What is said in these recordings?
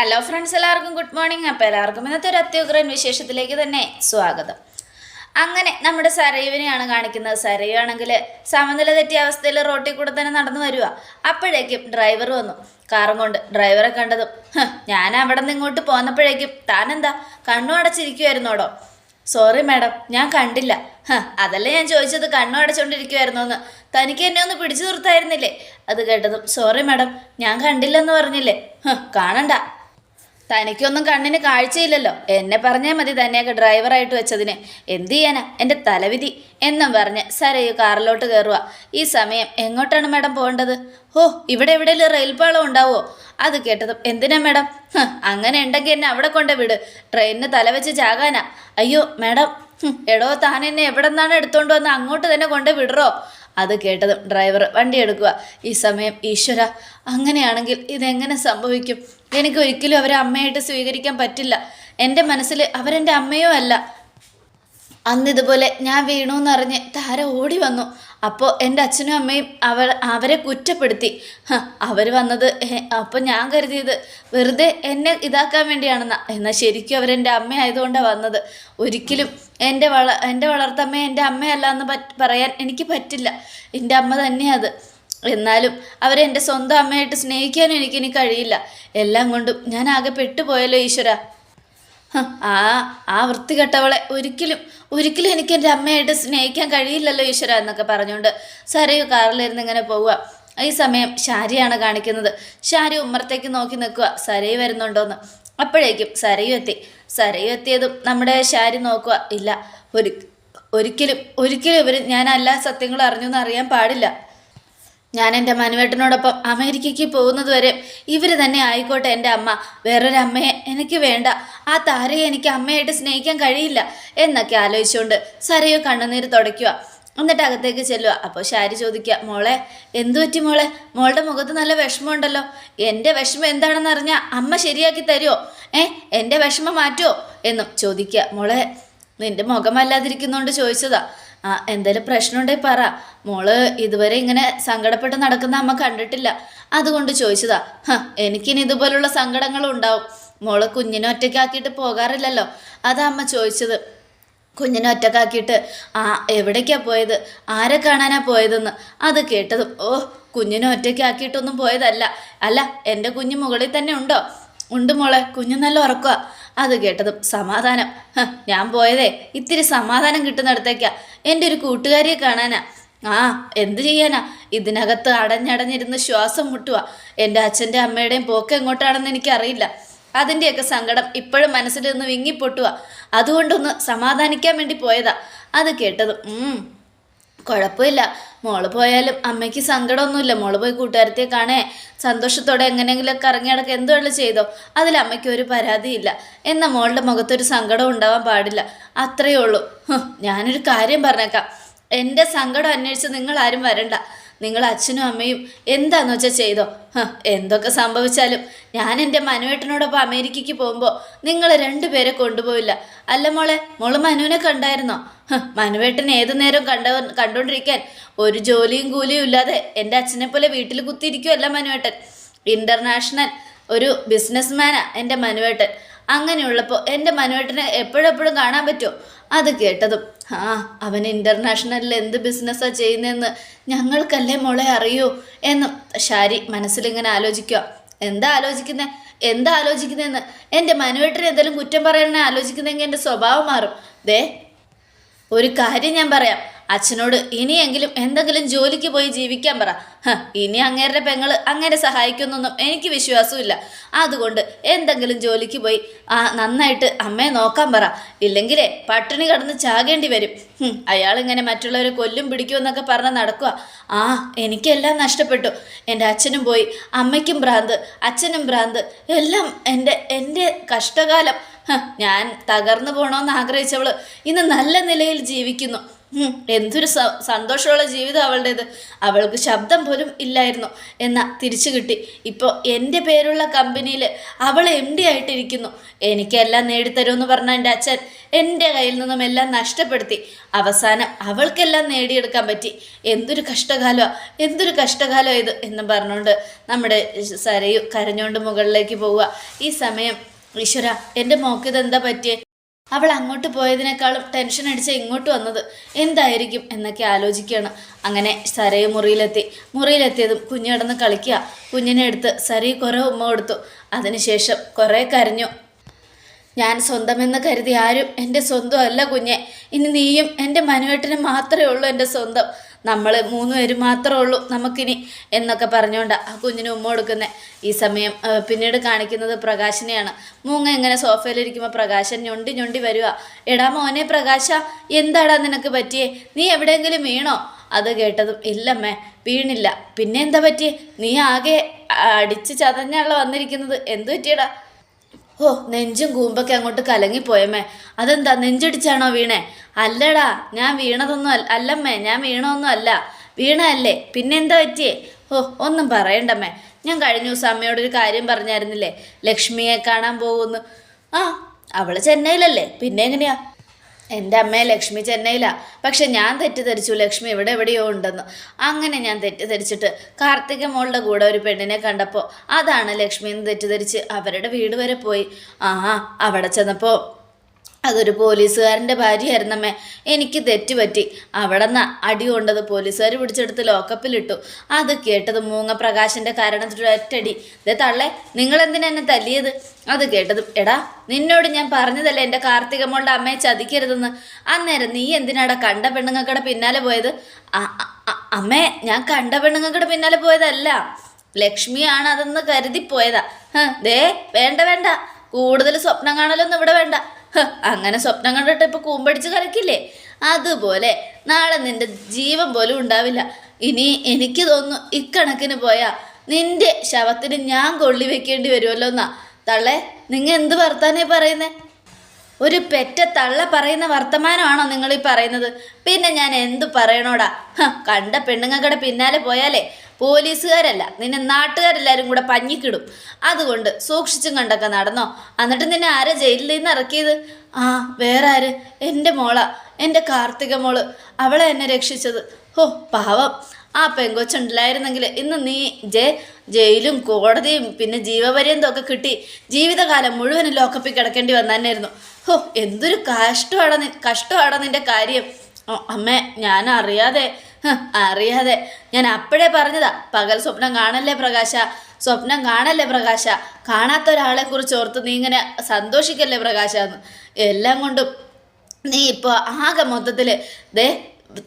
Hello friends എല്ലാവർക്കും good morning അപ്പോൾ എല്ലാവർക്കും ഇന്നത്തെ ഒരു അത്യുഗ്രൻ വിശേഷത്തിലേക്ക് തന്നെ സ്വാഗതം. അങ്ങനെ നമ്മുടെ സരയുവിനെയാണ് കാണിക്കുന്നത്. സരയുവാണെങ്കിൽ സമനില തെറ്റിയ അവസ്ഥയിൽ റോട്ടിൽ കൂടെ തന്നെ നടന്നു വരിക അപ്പോഴേക്കും ഡ്രൈവർ വന്നു. കാറും കൊണ്ട് ഡ്രൈവറെ കണ്ടതും ഞാൻ അവിടെ നിന്ന് ഇങ്ങോട്ട് പോന്നപ്പോഴേക്കും താനെന്താ? കണ്ണു അടച്ചിരിക്കുമായിരുന്നോടോ സോറി മാഡം ഞാൻ കണ്ടില്ല. അതല്ലേ ഞാൻ ചോദിച്ചത്? കണ്ണു അടച്ചുകൊണ്ടിരിക്കുമായിരുന്നു എന്ന് തനിക്ക് എന്നെ ഒന്ന് പിടിച്ചു നിർത്തായിരുന്നില്ലേ? അത് കേട്ടതും സോറി മാഡം ഞാൻ കണ്ടില്ലെന്ന് പറഞ്ഞില്ലേ? കാണണ്ട. തനിക്കൊന്നും കണ്ണിന് കാഴ്ചയില്ലല്ലോ. എന്നെ പറഞ്ഞാൽ മതി തന്നെയൊക്കെ ഡ്രൈവറായിട്ട് വെച്ചതിന്. എന്ത് ചെയ്യാനാ? എന്റെ തലവിധി. എന്നും പറഞ്ഞ് സരയു കാറിലോട്ട് കയറുക ഈ സമയം എങ്ങോട്ടാണ് മാഡം പോകേണ്ടത്? ഓ ഇവിടെ എവിടെയെങ്കിലും റെയിൽ പാളം ഉണ്ടാവുമോ അത് കേട്ടതും എന്തിനാ മാഡം? അങ്ങനെ ഉണ്ടെങ്കിൽ എന്നെ അവിടെ കൊണ്ട് വിട്. ട്രെയിനിന് തലവെച്ച് ചാകാനാ. അയ്യോ മാഡം എടോ താൻ എന്നെ എവിടെ നിന്നാണ് എടുത്തോണ്ട് വന്ന് അങ്ങോട്ട് തന്നെ കൊണ്ട് വിടറോ? അത് കേട്ടതും ഡ്രൈവർ വണ്ടി എടുക്കുക. ഈ സമയം ഈശ്വര അങ്ങനെയാണെങ്കിൽ ഇതെങ്ങനെ സംഭവിക്കും? എനിക്ക് ഒരിക്കലും അവരെ അമ്മയായിട്ട് സ്വീകരിക്കാൻ പറ്റില്ല. എന്റെ മനസ്സിൽ അവരെന്റെ അമ്മയോ അല്ല അന്ന് ഇതുപോലെ ഞാൻ വീണു എന്നറിഞ്ഞ് താര ഓടി വന്നു. അപ്പോൾ എന്റെ അച്ഛനും അമ്മയും അവർ അവരെ കുറ്റപ്പെടുത്തി. അവർ വന്നത് അപ്പോൾ ഞാൻ കരുതിയത് വെറുതെ എന്നെ ഇതാക്കാൻ വേണ്ടിയാണെന്നാ. എന്നാൽ ശരിക്കും അവരെന്റെ അമ്മ ആയതുകൊണ്ടാണ് വന്നത്. ഒരിക്കലും എന്റെ വള എന്റെ വളർത്തമ്മ എന്റെ അമ്മയല്ല എന്ന് പറയാൻ എനിക്ക് പറ്റില്ല. എന്റെ അമ്മ തന്നെയത് എന്നാലും അവരെ എന്റെ സ്വന്തം അമ്മയായിട്ട് സ്നേഹിക്കാനും എനിക്കിനി കഴിയില്ല. എല്ലാം കൊണ്ടും ഞാൻ ആകെ പെട്ടുപോയല്ലോ ഈശ്വര. ആ ആ വൃത്തികെട്ടവളെ ഒരിക്കലും ഒരിക്കലും എനിക്ക് എന്റെ അമ്മയായിട്ട് സ്നേഹിക്കാൻ കഴിയില്ലല്ലോ ഈശ്വര എന്നൊക്കെ പറഞ്ഞുകൊണ്ട് സരയു കാറിലിരുന്ന് ഇങ്ങനെ പോവുക. ഈ സമയം ഷാരിയാണ് കാണിക്കുന്നത്. ഷാരി ഉമ്മറത്തേക്ക് നോക്കി നിൽക്കുക. സരയു വരുന്നുണ്ടോന്ന്. അപ്പോഴേക്കും സരയു എത്തി. സരയു എത്തിയതും നമ്മുടെ ഷാരി നോക്കുക. ഇല്ല ഒരു ഒരിക്കലും ഒരിക്കലും ഇവർ ഞാൻ എല്ലാ സത്യങ്ങളും അറിഞ്ഞു എന്ന് അറിയാൻ പാടില്ല. ഞാൻ എന്റെ മനുവേട്ടനോടൊപ്പം അമേരിക്കയ്ക്ക് പോകുന്നത് വരെ ഇവർ തന്നെ ആയിക്കോട്ടെ എന്റെ അമ്മ. വേറൊരമ്മയെ എനിക്ക് വേണ്ട. ആ താരയെ എനിക്ക് അമ്മയായിട്ട് സ്നേഹിക്കാൻ കഴിയില്ല എന്നൊക്കെ ആലോചിച്ചുകൊണ്ട് സരയോ കണ്ണുനീര് തുടയ്ക്കുക. എന്നിട്ട് അകത്തേക്ക് ചെല്ലുക. അപ്പോൾ ശാരി ചോദിക്കുക മോളെ എന്തു പറ്റി മോളെ? മോളുടെ മുഖത്ത് നല്ല വിഷമമുണ്ടല്ലോ. എന്റെ വിഷമം എന്താണെന്ന് അറിഞ്ഞാൽ അമ്മ ശരിയാക്കി തരുമോ ഏ എന്റെ വിഷമം മാറ്റുമോ എന്നും ചോദിക്കുക. മോളെ നിന്റെ മുഖമല്ലാതിരിക്കുന്നോണ്ട് ചോദിച്ചതാ. ആ എന്തായാലും പ്രശ്നമുണ്ടെങ്കിൽ പറ. മോൾ ഇതുവരെ ഇങ്ങനെ സങ്കടപ്പെട്ട് നടക്കുന്ന അമ്മ കണ്ടിട്ടില്ല. അതുകൊണ്ട് ചോദിച്ചതാ ഹ എനിക്കിനി ഇതുപോലുള്ള സങ്കടങ്ങളും ഉണ്ടാവും. മോൾ കുഞ്ഞിനെ ഒറ്റയ്ക്കാക്കിയിട്ട് പോകാറില്ലല്ലോ. അതാ അമ്മ ചോദിച്ചത്. കുഞ്ഞിനെ ഒറ്റക്കാക്കിയിട്ട് ആ എവിടേക്കാ പോയത്? ആരെ കാണാനാ പോയതെന്ന്? അത് കേട്ടതും ഓ കുഞ്ഞിനെ ഒറ്റയ്ക്കാക്കിയിട്ടൊന്നും പോയതല്ല. അല്ല എന്റെ കുഞ്ഞ് മുകളിൽ തന്നെ ഉണ്ടോ? ഉണ്ട് മോളെ കുഞ്ഞു നല്ല ഉറക്കുക അത് കേട്ടതും സമാധാനം. ഞാൻ പോയതേ ഇത്തിരി സമാധാനം കിട്ടുന്നിടത്തേക്കാ. എന്റെ ഒരു കൂട്ടുകാരിയെ കാണാനാ. ആ എന്ത് ചെയ്യാനാ? ഇതിനകത്ത് അടഞ്ഞടഞ്ഞിരുന്ന് ശ്വാസം മുട്ടുക എന്റെ അച്ഛന്റെ അമ്മയുടെയും പോക്ക് എങ്ങോട്ടാണെന്ന് എനിക്കറിയില്ല. അതിന്റെയൊക്കെ സങ്കടം ഇപ്പോഴും മനസ്സിൽ നിന്ന് വിങ്ങിപ്പൊട്ടുക അതുകൊണ്ടൊന്ന് സമാധാനിക്കാൻ വേണ്ടി പോയതാ. അത് കേട്ടതും കുഴപ്പമില്ല. മോൾ പോയാലും അമ്മയ്ക്ക് സങ്കടമൊന്നുമില്ല. മോൾ പോയി കൂട്ടുകാരത്തെ കാണേ സന്തോഷത്തോടെ എങ്ങനെയെങ്കിലും കറങ്ങി നടക്കുക എന്തുവല്ല ചെയ്തോ. അതിൽ അമ്മയ്ക്ക് ഒരു പരാതിയില്ല. എന്നാൽ മോളുടെ മുഖത്തൊരു സങ്കടം ഉണ്ടാവാൻ പാടില്ല. അത്രയേ ഉള്ളൂ. ഞാനൊരു കാര്യം പറഞ്ഞേക്കാം. എന്റെ സങ്കടം അന്വേഷിച്ച് നിങ്ങൾ ആരും വരണ്ട. നിങ്ങൾ അച്ഛനും അമ്മയും എന്താന്ന് വെച്ചാൽ ചെയ്തോ? എന്തൊക്കെ സംഭവിച്ചാലും. ഞാൻ എന്റെ മനുവേട്ടനോടൊപ്പം അമേരിക്കയ്ക്ക് പോകുമ്പോൾ നിങ്ങൾ രണ്ടുപേരെ കൊണ്ടുപോയില്ല അല്ല മോളെ മോൾ മനുവിനെ കണ്ടായിരുന്നോ? മനുവേട്ടൻ ഏതു നേരം കണ്ട കണ്ടുകൊണ്ടിരിക്കാൻ ഒരു ജോലിയും കൂലിയും ഇല്ലാതെ എന്റെ അച്ഛനെ പോലെ വീട്ടിൽ കുത്തിയിരിക്കുമല്ല മനുവേട്ടൻ. ഇന്റർനാഷണൽ ഒരു ബിസിനസ്മാനാണ് എന്റെ മനുവേട്ടൻ. അങ്ങനെയുള്ളപ്പോൾ എന്റെ മനുവേട്ടനെ എപ്പോഴെപ്പോഴും കാണാൻ പറ്റുമോ? അത് കേട്ടതും ആ അവൻ ഇന്റർനാഷണലിൽ എന്ത് ബിസിനസ്സാ ചെയ്യുന്നതെന്ന് ഞങ്ങൾക്കല്ലേ മോളെ അറിയൂ? എന്നും ഷാരി മനസ്സിലിങ്ങനെ ആലോചിക്കുക എന്താ ആലോചിക്കുന്നത് എന്താ ആലോചിക്കുന്നതെന്ന് എന്റെ മനുവേട്ടനെ എന്തെങ്കിലും കുറ്റം പറയാനെ ആലോചിക്കുന്നെങ്കിൽ എന്റെ സ്വഭാവം മാറും. ദേ ഒരു കാര്യം ഞാൻ പറയാം. അച്ഛനോട് ഇനിയെങ്കിലും എന്തെങ്കിലും ജോലിക്ക് പോയി ജീവിക്കാൻ പറ. ഇനി അങ്ങേരുടെ പെങ്ങൾ അങ്ങനെ സഹായിക്കുന്നൊന്നും എനിക്ക് വിശ്വാസമില്ല അതുകൊണ്ട് എന്തെങ്കിലും ജോലിക്ക് പോയി ആ നന്നായിട്ട് അമ്മയെ നോക്കാൻ പറ. ഇല്ലെങ്കിലേ പട്ടിണി കടന്ന് ചാകേണ്ടി വരും. അയാളിങ്ങനെ മറ്റുള്ളവരെ കൊല്ലും പിടിക്കുമെന്നൊക്കെ പറഞ്ഞ് നടക്കുക ആ എനിക്കെല്ലാം നഷ്ടപ്പെട്ടു. എന്റെ അച്ഛനും പോയി. അമ്മയ്ക്കും ഭ്രാന്ത് അച്ഛനും ഭ്രാന്ത്. എല്ലാം എന്റെ എന്റെ കഷ്ടകാലം. ഞാൻ തകർന്നു പോകണമെന്ന് ആഗ്രഹിച്ചവൾ ഇന്ന് നല്ല നിലയിൽ ജീവിക്കുന്നു. എന്തൊരു സന്തോഷമുള്ള ജീവിതം അവളുടേത്. അവൾക്ക് ശബ്ദം പോലും ഇല്ലായിരുന്നു. എന്നാ തിരിച്ചു കിട്ടി. ഇപ്പോൾ എന്റെ പേരുള്ള കമ്പനിയിൽ അവൾ എം ഡി ആയിട്ടിരിക്കുന്നു. എനിക്കെല്ലാം നേടിത്തരുമെന്ന് പറഞ്ഞ എന്റെ അച്ഛൻ എന്റെ കയ്യിൽ നിന്നും എല്ലാം നഷ്ടപ്പെടുത്തി. അവസാനം അവൾക്കെല്ലാം നേടിയെടുക്കാൻ പറ്റി. എന്തൊരു കഷ്ടകാലോ എന്തൊരു കഷ്ടകാലോ ഇത് എന്ന് പറഞ്ഞുകൊണ്ട് നമ്മുടെ സരയു കരഞ്ഞുകൊണ്ട് മുകളിലേക്ക് പോവുക. ഈ സമയം ഈശ്വര എന്റെ മോക്കിത് എന്താ പറ്റിയേ? അവൾ അങ്ങോട്ട് പോയതിനേക്കാളും ടെൻഷൻ അടിച്ച് ഇങ്ങോട്ട് വന്നത് എന്തായിരിക്കും എന്നൊക്കെ ആലോചിക്കുകയാണ്. അങ്ങനെ സരയെ മുറിയിലെത്തി. മുറിയിലെത്തിയതും കുഞ്ഞ് കളിക്കുക. കുഞ്ഞിനെ എടുത്ത് സരി കുറേ ഉമ്മ കൊടുത്തു. അതിനുശേഷം കുറേ കരഞ്ഞു. ഞാൻ സ്വന്തമെന്ന് കരുതി ആരും എന്റെ സ്വന്തം അല്ല കുഞ്ഞെ. ഇനി നീയും എന്റെ മനുവേട്ടനും മാത്രമേ ഉള്ളൂ എന്റെ സ്വന്തം. നമ്മൾ മൂന്ന് പേര് മാത്രമേ ഉള്ളൂ നമുക്കിനി എന്നൊക്കെ പറഞ്ഞുകൊണ്ടാണ് ആ കുഞ്ഞിന് ഉമ്മ കൊടുക്കുന്നത് ഈ സമയം പിന്നീട് കാണിക്കുന്നത് പ്രകാശിനെയാണ്. മൂങ്ങ എങ്ങനെ സോഫയിലിരിക്കുമ്പോൾ പ്രകാശൻ ഞൊണ്ടി ഞൊണ്ടി വരിക എടാ മോനെ പ്രകാശ എന്താടാ നിനക്ക് പറ്റിയേ? നീ എവിടെയെങ്കിലും വീണോ? അത് കേട്ടതും ഇല്ലമ്മേ വീണില്ല. പിന്നെ എന്താ പറ്റിയേ? നീ ആകെ അടിച്ച് ചതഞ്ഞാണല്ലോ വന്നിരിക്കുന്നത്. എന്തു പറ്റിയടാ? ഓ നെഞ്ചും കൂമ്പൊക്കെ അങ്ങോട്ട് കലങ്ങിപ്പോയമ്മേ അതെന്താ നെഞ്ചടിച്ചാണോ വീണേ? അല്ലടാ ഞാൻ വീണതൊന്നും അല്ല അല്ലമ്മേ ഞാൻ വീണൊന്നും അല്ല. വീണല്ലേ പിന്നെന്താ പറ്റിയേ? ഓ ഒന്നും പറയണ്ടമ്മേ. ഞാൻ കഴിഞ്ഞ ദിവസം അമ്മയോടൊരു കാര്യം പറഞ്ഞായിരുന്നില്ലേ? ലക്ഷ്മിയെ കാണാൻ പോകുന്നു. ആ അവൾ ചെന്നൈയിലല്ലേ? പിന്നെ എങ്ങനെയാ? എന്റെ അമ്മയെ ലക്ഷ്മി ചെന്നൈയിലാണ് പക്ഷെ ഞാൻ തെറ്റിദ്ധരിച്ചു. ലക്ഷ്മി ഇവിടെ എവിടെയോ ഉണ്ടെന്ന്. അങ്ങനെ ഞാൻ തെറ്റിദ്ധരിച്ചിട്ട് കാർത്തിക മോളുടെ കൂടെ ഒരു പെണ്ണിനെ കണ്ടപ്പോൾ അതാണ് ലക്ഷ്മി എന്ന് തെറ്റിദ്ധരിച്ച് അവരുടെ വീട് വരെ പോയി. ആ അവിടെ ചെന്നപ്പോൾ അതൊരു പോലീസുകാരന്റെ ഭാര്യയായിരുന്നമ്മേ. എനിക്ക് തെറ്റുപറ്റി. അവിടെ നിന്ന് അടി കൊണ്ടത് പോലീസുകാർ പിടിച്ചെടുത്ത് ലോക്കപ്പിലിട്ടു. അത് കേട്ടത് മൂങ്ങ പ്രകാശിന്റെ കാരണത്തിൽ ഒറ്റടി ഇതേ തള്ളേ നിങ്ങളെന്തിനാ എന്നെ തല്ലിയത്? അത് കേട്ടത് എടാ നിന്നോട് ഞാൻ പറഞ്ഞതല്ലേ എന്റെ കാർത്തികമ്മളുടെ അമ്മയെ ചതിക്കരുതെന്ന്? അന്നേരം നീ എന്തിനാടാ കണ്ട പെണ്ണുങ്ങൾക്കടെ പിന്നാലെ പോയത്? അമ്മേ ഞാൻ കണ്ട പെണ്ണുങ്ങൾക്കടെ പിന്നാലെ പോയതല്ല. ലക്ഷ്മിയാണ് അതെന്ന് കരുതിപ്പോയതാ. ഹേ ദേ വേണ്ട വേണ്ട. കൂടുതൽ സ്വപ്നം കാണലൊന്നും ഇവിടെ വേണ്ട. അങ്ങനെ സ്വപ്നം കണ്ടിട്ട് ഇപ്പൊ കൂമ്പടിച്ച് കലക്കില്ലേ അതുപോലെ നാളെ നിന്റെ ജീവൻ പോലും ഉണ്ടാവില്ല. ഇനി എനിക്ക് തോന്നുന്നു ഇക്കണക്കിന് പോയാ നിന്റെ ശവത്തിന് ഞാൻ കൊള്ളി വെക്കേണ്ടി വരുമല്ലോ എന്നാ തള്ളേ നിങ്ങ എന്ത് വർത്താനേ പറയുന്നേ? ഒരു പെറ്റ തള്ള പറയുന്ന വർത്തമാനമാണോ നിങ്ങൾ ഈ പറയുന്നത്? പിന്നെ ഞാൻ എന്തു പറയണോടാ? കണ്ട പെണ്ണുങ്ങൾക്കടെ പിന്നാലെ പോയാലേ പോലീസുകാരല്ല. നിന്നെ നാട്ടുകാരെല്ലാവരും കൂടെ പഞ്ഞിക്കിടും. അതുകൊണ്ട് സൂക്ഷിച്ചും കണ്ടൊക്കെ നടന്നോ? എന്നിട്ട് നിന്നെ ആരെ ജയിലിൽ നിന്ന് ഇറക്കിയത്? ആ വേറെ ആര് എന്റെ മോള. എന്റെ കാർത്തിക മോൾ. അവളെ എന്നെ രക്ഷിച്ചത്. ഓ പാവം. ആ പെങ്കൊച്ചുണ്ടായിരുന്നെങ്കിൽ ഇന്ന് നീ ജെ ജയിലും കോടതിയും പിന്നെ ജീവപര്യന്തം ഒക്കെ കിട്ടി ജീവിതകാലം മുഴുവനും ലോക്കപ്പിൽ കിടക്കേണ്ടി വന്നായിരുന്നു ഹോ എന്തൊരു കഷ്ടമാണ് കഷ്ടമാണ് നിന്റെ കാര്യം. അമ്മേ ഞാൻ അറിയാതെ അറിയാതെ. ഞാൻ അപ്പോഴേ പറഞ്ഞതാ പകൽ സ്വപ്നം കാണല്ലേ പ്രകാശ? സ്വപ്നം കാണല്ലേ പ്രകാശ? കാണാത്ത ഒരാളെ കുറിച്ച് ഓർത്ത് നീ ഇങ്ങനെ സന്തോഷിക്കല്ലേ പ്രകാശ എന്ന്. എല്ലാം കൊണ്ടും നീ ഇപ്പോൾ ആകെ മൊത്തത്തിൽ ദേ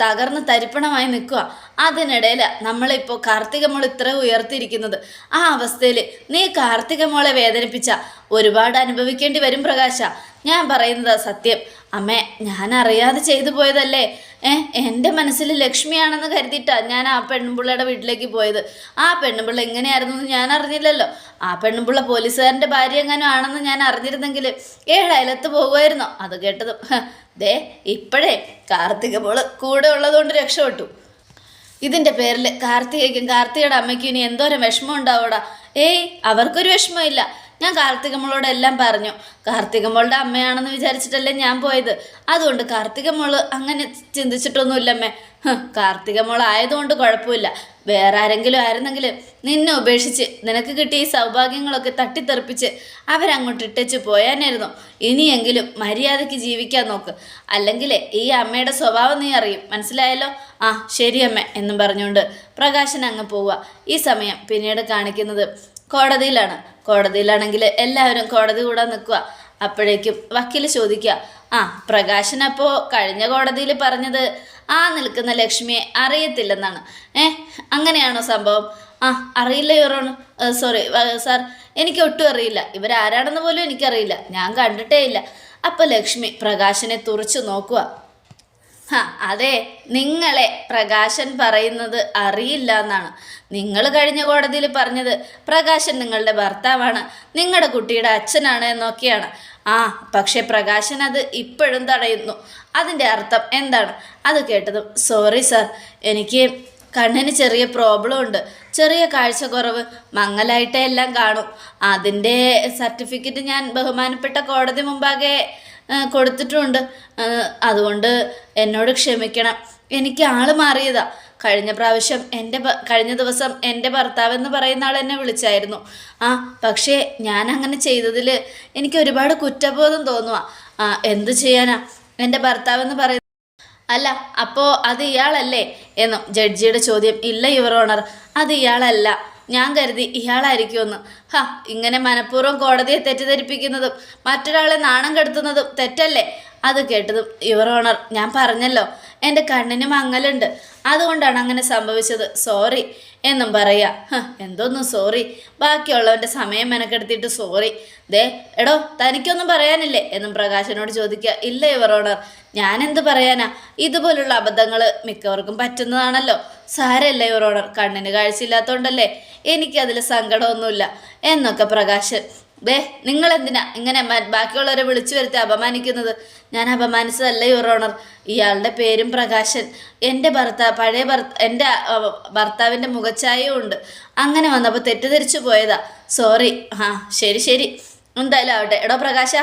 തകർന്ന് തരിപ്പണമായി നിൽക്കുക അതിനിടയിൽ നമ്മളിപ്പോൾ കാർത്തിക മോൾ ഇത്ര ഉയർത്തിയിരിക്കുന്നത്. ആ അവസ്ഥയിൽ നീ കാർത്തിക മോളെ വേദനിപ്പിച്ച ഒരുപാട് അനുഭവിക്കേണ്ടി വരും പ്രകാശ. ഞാൻ പറയുന്നത് സത്യം. അമ്മേ ഞാൻ അറിയാതെ ചെയ്തു പോയതല്ലേ? ഏഹ് എന്റെ മനസ്സിൽ ലക്ഷ്മിയാണെന്ന് കരുതിയിട്ടാണ് ഞാൻ ആ പെൺപിള്ളയുടെ വീട്ടിലേക്ക് പോയത്. ആ പെണ്ണുപിള്ള എങ്ങനെയായിരുന്നു എന്ന് ഞാൻ അറിഞ്ഞില്ലല്ലോ. ആ പെണ്ണുപിള്ള പോലീസുകാരന്റെ ഭാര്യ എങ്ങാനും ആണെന്ന് ഞാൻ അറിഞ്ഞിരുന്നെങ്കിൽ ഏഴയലത്ത് പോകുമായിരുന്നോ? അത് കേട്ടതും. ദേ ഇപ്പോഴേ കാർത്തിക പോൾ കൂടെ ഉള്ളതുകൊണ്ട് രക്ഷപ്പെട്ടു. ഇതിന്റെ പേരിൽ കാർത്തികയ്ക്കും കാർത്തികയുടെ അമ്മയ്ക്കും ഇനി എന്തോരം വിഷമം ഉണ്ടാവൂടാ? ഏയ് അവർക്കൊരു വിഷമമില്ല ഞാൻ കാർത്തികമ്മളോട് എല്ലാം പറഞ്ഞു. കാർത്തികമ്മളുടെ അമ്മയാണെന്ന് വിചാരിച്ചിട്ടല്ലേ ഞാൻ പോയത്. അതുകൊണ്ട് കാർത്തികമ്മൾ അങ്ങനെ ചിന്തിച്ചിട്ടൊന്നുമില്ലമ്മേ. കാർത്തികമ്മൾ ആയതുകൊണ്ട് കുഴപ്പമില്ല. വേറെ ആരെങ്കിലും ആയിരുന്നെങ്കിൽ നിന്നെ ഉപേക്ഷിച്ച് നിനക്ക് കിട്ടിയ ഈ സൗഭാഗ്യങ്ങളൊക്കെ തട്ടിത്തെറിപ്പിച്ച് അവരങ്ങോട്ട് ഇട്ടച്ച് പോയാനായിരുന്നു. ഇനിയെങ്കിലും മര്യാദയ്ക്ക് ജീവിക്കാൻ നോക്ക്. അല്ലെങ്കിൽ ഈ അമ്മയുടെ സ്വഭാവം നീ അറിയും. മനസ്സിലായല്ലോ? ആ ശരിയമ്മ എന്നും പറഞ്ഞുകൊണ്ട് പ്രകാശൻ അങ്ങ് പോവുക. ഈ സമയം പിന്നീട് കാണിക്കുന്നത് കോടതിയിലാണ്. കോടതിയിലാണെങ്കിൽ എല്ലാവരും കോടതി കൂടെ നിൽക്കുക. അപ്പോഴേക്കും വക്കീൽ ചോദിക്കുക ആ പ്രകാശൻ അപ്പോൾ കഴിഞ്ഞ കോടതിയിൽ പറഞ്ഞത് ആ നിൽക്കുന്ന ലക്ഷ്മിയെ അറിയത്തില്ലെന്നാണ്. ഏ അങ്ങനെയാണോ സംഭവം? ആ അറിയില്ല യുറോണ് സോറി സാർ എനിക്ക് ഒട്ടും അറിയില്ല. ഇവരാരാണെന്ന് പോലും എനിക്കറിയില്ല. ഞാൻ കണ്ടിട്ടേ ഇല്ല. അപ്പോൾ ലക്ഷ്മി പ്രകാശനെ തുറച്ചു നോക്കുക. അതെ. നിങ്ങളെ പ്രകാശൻ പറയുന്നത് അറിയില്ല എന്നാണ്. നിങ്ങൾ കഴിഞ്ഞ കോടതിയിൽ പറഞ്ഞത് പ്രകാശൻ നിങ്ങളുടെ ഭർത്താവാണ് നിങ്ങളുടെ കുട്ടിയുടെ അച്ഛനാണ് എന്നൊക്കെയാണ്. ആ പക്ഷെ പ്രകാശൻ അത് ഇപ്പോഴും തടയുന്നു. അതിന്റെ അർത്ഥം എന്താണ്? അത് കേട്ടതും സോറി സർ എനിക്ക് കണ്ണിന് ചെറിയ പ്രോബ്ലം ഉണ്ട് ചെറിയ കാഴ്ചക്കുറവ് മങ്ങലായിട്ടേ എല്ലാം കാണും. അതിന്റെ സർട്ടിഫിക്കറ്റ് ഞാൻ ബഹുമാനപ്പെട്ട കോടതി മുമ്പാകെ ആ, കൊടുത്തിട്ടുണ്ട്. അതുകൊണ്ട് എന്നോട് ക്ഷമിക്കണം. എനിക്ക് ആൾ മാറിയതാ. കഴിഞ്ഞ പ്രാവശ്യം എന്റെ കഴിഞ്ഞ ദിവസം എന്റെ ഭർത്താവ് എന്ന് പറയുന്ന ആൾ എന്നെ വിളിച്ചായിരുന്നു. ആ പക്ഷേ ഞാൻ അങ്ങനെ ചെയ്തതിൽ എനിക്ക് ഒരുപാട് കുറ്റബോധം തോന്നുക ആ എന്ത് ചെയ്യാനാ? എന്റെ ഭർത്താവ് എന്ന് പറയുന്ന അല്ല അപ്പോൾ അത് ഇയാളല്ലേ? എന്നും ജഡ്ജിയുടെ ചോദ്യം. ഇല്ല യുവർ ഓണർ. അത് ഇയാളല്ല. ഞാൻ കരുതി ഇയാളായിരിക്കുമെന്ന്. ഹാ ഇങ്ങനെ മനഃപൂർവം കോടതിയെ തെറ്റിദ്ധരിപ്പിക്കുന്നതും മറ്റൊരാളെ നാണം കെടുത്തുന്നതും തെറ്റല്ലേ? അത് കേട്ടതും യുവർ ഓണർ ഞാൻ പറഞ്ഞല്ലോ എന്റെ കണ്ണിന് മങ്ങലുണ്ട് അതുകൊണ്ടാണ് അങ്ങനെ സംഭവിച്ചത്. സോറി. എന്നും പറയാ. "ഹ്, എന്തോന്നും സോറി ബാക്കിയുള്ളവന്റെ സമയം മെനക്കെടുത്തിട്ട് സോറി ദേ എടോ തനിക്കൊന്നും പറയാനില്ലേ? എന്നും പ്രകാശനോട് ചോദിക്കുക. ഇല്ല യുവർ ഓണർ. ഞാനെന്ത് പറയാനാ? ഇതുപോലുള്ള അബദ്ധങ്ങൾ മിക്കവർക്കും പറ്റുന്നതാണല്ലോ. സാരല്ല യുവർ കണ്ണിന് കാഴ്ചയില്ലാത്തോണ്ടല്ലേ എനിക്കതിൽ സങ്കടമൊന്നുമില്ല. എന്നൊക്കെ പ്രകാശൻ ദേ നിങ്ങൾ എന്തിനാ ഇങ്ങനെ ബാക്കിയുള്ളവരെ വിളിച്ചു വരുത്തി അപമാനിക്കുന്നത്? ഞാൻ അപമാനിച്ചതല്ല യുവർ ഓണർ ഇയാളുടെ പേരും പ്രകാശൻ. എന്റെ ഭർത്താവ് പഴയ ഭർത്ത എന്റെ ഭർത്താവിന്റെ മുഖച്ഛായയും ഉണ്ട്. അങ്ങനെ വന്നപ്പോൾ തെറ്റിദ്ധരിച്ചു പോയതാ. സോറി ആ ശരി ശരി. എന്തായാലും ആവട്ടെ. എടോ പ്രകാശ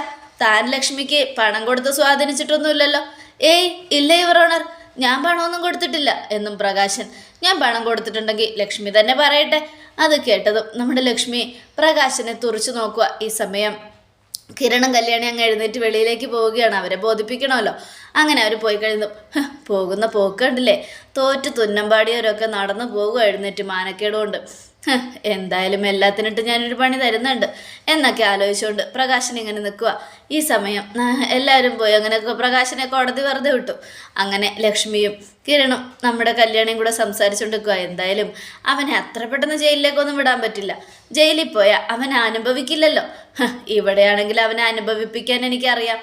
താൻ ലക്ഷ്മിക്ക് പണം കൊടുത്ത് സ്വാധീനിച്ചിട്ടൊന്നുമില്ലല്ലോ. ഏയ് ഇല്ല യുവർ ഓണർ ഞാൻ പണമൊന്നും കൊടുത്തിട്ടില്ല എന്നും പ്രകാശൻ. ഞാൻ പണം കൊടുത്തിട്ടുണ്ടെങ്കിൽ ലക്ഷ്മി തന്നെ പറയട്ടെ. അത് കേട്ടതും നമ്മുടെ ലക്ഷ്മി പ്രകാശനെ തുറച്ചു നോക്കുക ഈ സമയം. കിരണം കല്യാണി അങ്ങ് എഴുന്നേറ്റ് വെളിയിലേക്ക് പോവുകയാണ്. അവരെ ബോധിപ്പിക്കണമല്ലോ. അങ്ങനെ അവർ പോയി കഴിഞ്ഞു. പോകുന്ന പോക്കുണ്ടല്ലേ തോറ്റ് തുന്നമ്പാടിയവരൊക്കെ നടന്നു പോകുക എഴുന്നേറ്റ് മാനക്കേട് കൊണ്ട് "ഹ്, എന്തായാലും എല്ലാത്തിനിട്ട് ഞാനൊരു പണി തരുന്നുണ്ട്. എന്നൊക്കെ ആലോചിച്ചുകൊണ്ട് പ്രകാശൻ ഇങ്ങനെ നിൽക്കുക ഈ സമയം എല്ലാവരും പോയി അങ്ങനെ പ്രകാശനെ കോടതി വെറുതെ വിട്ടു. അങ്ങനെ ലക്ഷ്മിയും കിരണും നമ്മുടെ കല്യാണിയും കൂടെ സംസാരിച്ചുകൊണ്ട് നിൽക്കുക എന്തായാലും അവനെ അത്ര പെട്ടെന്ന് ജയിലിലേക്കൊന്നും വിടാൻ പറ്റില്ല. ജയിലിൽ പോയാൽ അവൻ അനുഭവിക്കില്ലല്ലോ. ഇവിടെയാണെങ്കിൽ അവനെ അനുഭവിപ്പിക്കാൻ എനിക്കറിയാം.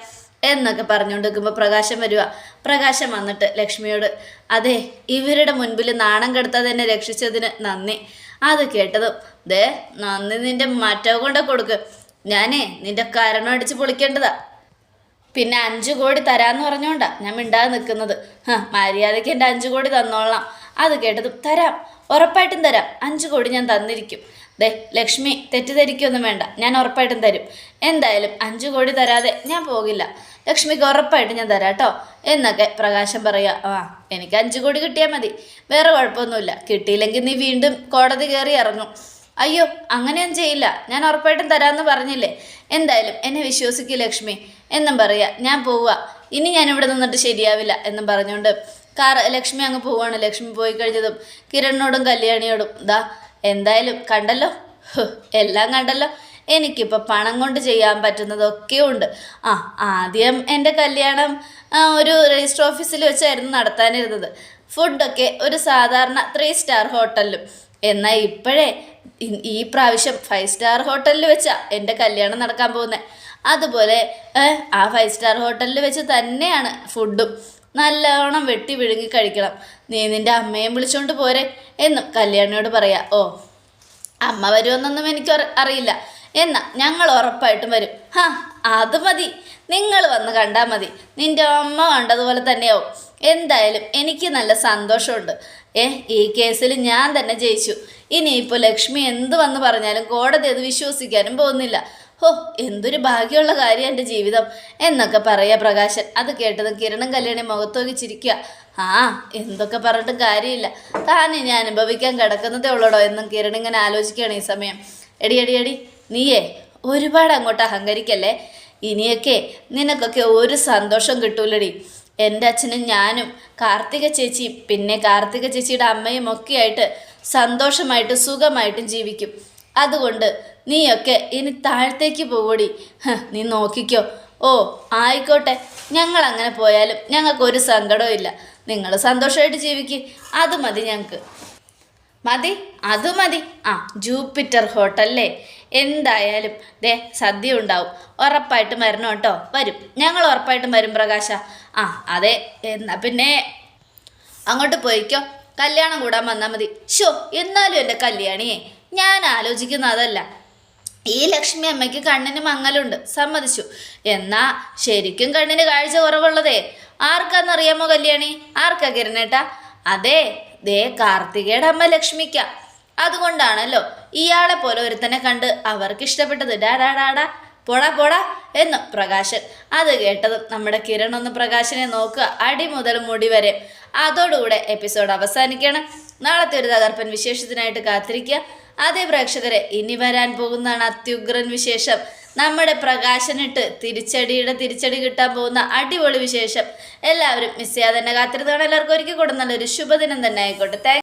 എന്നൊക്കെ പറഞ്ഞുകൊണ്ട് നിൽക്കുമ്പോൾ പ്രകാശം വരിക പ്രകാശം വന്നിട്ട് ലക്ഷ്മിയോട് അതെ ഇവരുടെ മുൻപിൽ നാണം കെടുത്താതെ എന്നെ രക്ഷിച്ചതിന് നന്ദി. അത് കേട്ടതും ദേ നന്ദി നിന്റെ മറ്റോ കൊണ്ട് കൊടുക്ക്. ഞാനേ നിന്റെ കരണം അടിച്ച് പൊളിക്കേണ്ടതാ. പിന്നെ അഞ്ചു കോടി തരാന്ന് പറഞ്ഞോണ്ടാ ഞാൻ മിണ്ടാതെ നിൽക്കുന്നത് മര്യാദയ്ക്ക് എന്റെ അഞ്ചു കോടി തന്നോളാം. അത് കേട്ടതും തരാം. ഉറപ്പായിട്ടും തരാം. അഞ്ചു കോടി ഞാൻ തന്നിരിക്കും. ദേ ലക്ഷ്മി തെറ്റിദ്ധരിക്കൊന്നും വേണ്ട. ഞാൻ ഉറപ്പായിട്ടും തരും. എന്തായാലും അഞ്ചു കോടി തരാതെ ഞാൻ പോകില്ല. ലക്ഷ്മിക്ക് ഉറപ്പായിട്ടും ഞാൻ തരാം കേട്ടോ. എന്നൊക്കെ പ്രകാശം പറയുക. ആ എനിക്ക് അഞ്ചു കോടി കിട്ടിയാൽ മതി. വേറെ കുഴപ്പമൊന്നുമില്ല. കിട്ടിയില്ലെങ്കിൽ നീ വീണ്ടും കോടതി കയറി ഇറങ്ങും. അയ്യോ അങ്ങനെയൊന്നും ചെയ്യില്ല. ഞാൻ ഉറപ്പായിട്ടും തരാമെന്ന് പറഞ്ഞില്ലേ? എന്തായാലും എന്നെ വിശ്വസിക്കുക ലക്ഷ്മി. എന്നും പറയുക ഞാൻ പോവുക. ഇനി ഞാൻ ഇവിടെ നിന്നിട്ട് ശരിയാവില്ല എന്നും പറഞ്ഞുകൊണ്ട് കാർ ലക്ഷ്മി അങ്ങ് പോവാണ് ലക്ഷ്മി പോയി കഴിഞ്ഞതും കിരണിനോടും കല്യാണിയോടും. ദാ എന്തായാലും കണ്ടല്ലോ? എല്ലാം കണ്ടല്ലോ? എനിക്കിപ്പോൾ പണം കൊണ്ട് ചെയ്യാൻ പറ്റുന്നതൊക്കെ ഉണ്ട്. ആ ആദ്യം എന്റെ കല്യാണം ഒരു രജിസ്റ്റർ ഓഫീസിൽ വെച്ചായിരുന്നു നടത്താനിരുന്നത്. ഫുഡൊക്കെ ഒരു സാധാരണ ത്രീ സ്റ്റാർ ഹോട്ടലിലും. എന്നാൽ ഇപ്പോഴേ ഈ പ്രാവശ്യം ഫൈവ് സ്റ്റാർ ഹോട്ടലിൽ വെച്ചാ എന്റെ കല്യാണം നടക്കാൻ പോകുന്നത് അതുപോലെ ആ ഫൈവ് സ്റ്റാർ ഹോട്ടലിൽ വെച്ച് തന്നെയാണ് ഫുഡും നല്ലവണ്ണം വെട്ടി വിഴുങ്ങി കഴിക്കണം. നീ നിന്റെ അമ്മയും വിളിച്ചുകൊണ്ട് പോരെ എന്നും കല്യാണിയോട് പറയാം. ഓ അമ്മ വരുമെന്നൊന്നും എനിക്ക് അറിയില്ല. എന്നാ ഞങ്ങൾ ഉറപ്പായിട്ടും വരും. ഹാ അത് മതി. നിങ്ങൾ വന്ന് കണ്ടാൽ മതി. നിന്റെ അമ്മ കണ്ടതുപോലെ തന്നെയാവും. എന്തായാലും എനിക്ക് നല്ല സന്തോഷമുണ്ട്. ഏ ഈ കേസിൽ ഞാൻ തന്നെ ജയിച്ചു. ഇനിയിപ്പോൾ ലക്ഷ്മി എന്ത് വന്ന് പറഞ്ഞാലും കോടതി അത് വിശ്വസിക്കാനും പോകുന്നില്ല. ഹോ എന്തൊരു ഭാഗ്യമുള്ള കാര്യം എന്റെ ജീവിതം. എന്നൊക്കെ പറയാ പ്രകാശൻ. അത് കേട്ടതും കിരണും കല്യാണി മുഖത്തോക്കി ചിരിക്കുക ആ എന്തൊക്കെ പറഞ്ഞിട്ടും കാര്യമില്ല. താൻ ഇനി അനുഭവിക്കാൻ കിടക്കുന്നതേ ഉള്ളടോ എന്നും കിരൺ ഇങ്ങനെ ആലോചിക്കുകയാണ് ഈ സമയം. എടി എടി എടി. നീയേ ഒരുപാട് അങ്ങോട്ട് അഹങ്കരിക്കല്ലേ? ഇനിയൊക്കെ നിനക്കൊക്കെ ഒരു സന്തോഷം കിട്ടൂലടി. എന്റെ അച്ഛനും ഞാനും കാർത്തിക ചേച്ചിയും പിന്നെ കാർത്തിക ചേച്ചിയുടെ അമ്മയും ഒക്കെയായിട്ട് സന്തോഷമായിട്ടും സുഖമായിട്ടും ജീവിക്കും. അതുകൊണ്ട് നീയൊക്കെ ഇനി താഴത്തേക്ക് പോവടി. നീ നോക്കിക്കോ. ഓ ആയിക്കോട്ടെ. ഞങ്ങൾ അങ്ങനെ പോയാലും ഞങ്ങൾക്ക് ഒരു സങ്കടവും ഇല്ല. നിങ്ങൾ സന്തോഷമായിട്ട് ജീവിക്കും. അത് മതി ഞങ്ങൾക്ക്. മതി? അത് മതി. ആ ജൂപ്പിറ്റർ ഹോട്ടലല്ലേ എന്തായാലും ദേ സദ്യ ഉണ്ടാവും. ഉറപ്പായിട്ടും വരണം കേട്ടോ. വരും. ഞങ്ങൾ ഉറപ്പായിട്ടും വരും പ്രകാശ. ആ അതെ. എന്നാ പിന്നെ അങ്ങോട്ട് പോയിക്കോ. കല്യാണം കൂടാൻ വന്നാൽ മതി. ഷോ എന്നാലും എന്റെ കല്യാണിയെ ഞാൻ ആലോചിക്കുന്ന അതല്ല. ഈ ലക്ഷ്മി അമ്മയ്ക്ക് കണ്ണിന് മങ്ങലുണ്ട്. സമ്മതിച്ചു. എന്നാ ശരിക്കും കണ്ണിന് കാഴ്ച കുറവുള്ളതേ. ആർക്കാന്നറിയാമോ കല്യാണി? ആർക്കാ കിരണേട്ടാ അതെ ദേ കാർത്തികയുടെ അമ്മ ലക്ഷ്മിക്ക. അതുകൊണ്ടാണല്ലോ ഇയാളെ പോലെ ഒരുത്തനെ കണ്ട് അവർക്ക് ഇഷ്ടപ്പെട്ടത് ഡാഡാഡാഡ പൊട പൊട എന്ന് പ്രകാശൻ. അത് കേട്ടതും നമ്മുടെ കിരൺ ഒന്ന് പ്രകാശനെ നോക്കുക അടി മുതൽ മുടി വരെ. അതോടുകൂടെ എപ്പിസോഡ് അവസാനിക്കണം നാളത്തെ ഒരു തകർപ്പൻ വിശേഷത്തിനായിട്ട് കാത്തിരിക്കുക. അതേ പ്രേക്ഷകരെ ഇനി വരാൻ പോകുന്നതാണ് അത്യുഗ്രൻ വിശേഷം. നമ്മുടെ പ്രകാശനിട്ട് തിരിച്ചടിയുടെ തിരിച്ചടി കിട്ടാൻ പോകുന്ന അടിപൊളി വിശേഷം. എല്ലാവരും മിസ് ചെയ്യാതെ തന്നെ കാത്തിരുന്നാണ് എല്ലാവർക്കും ഒരുക്കി കൊടുക്കുന്ന നല്ലൊരു ശുഭദിനം തന്നെ ആയിക്കോട്ടെ.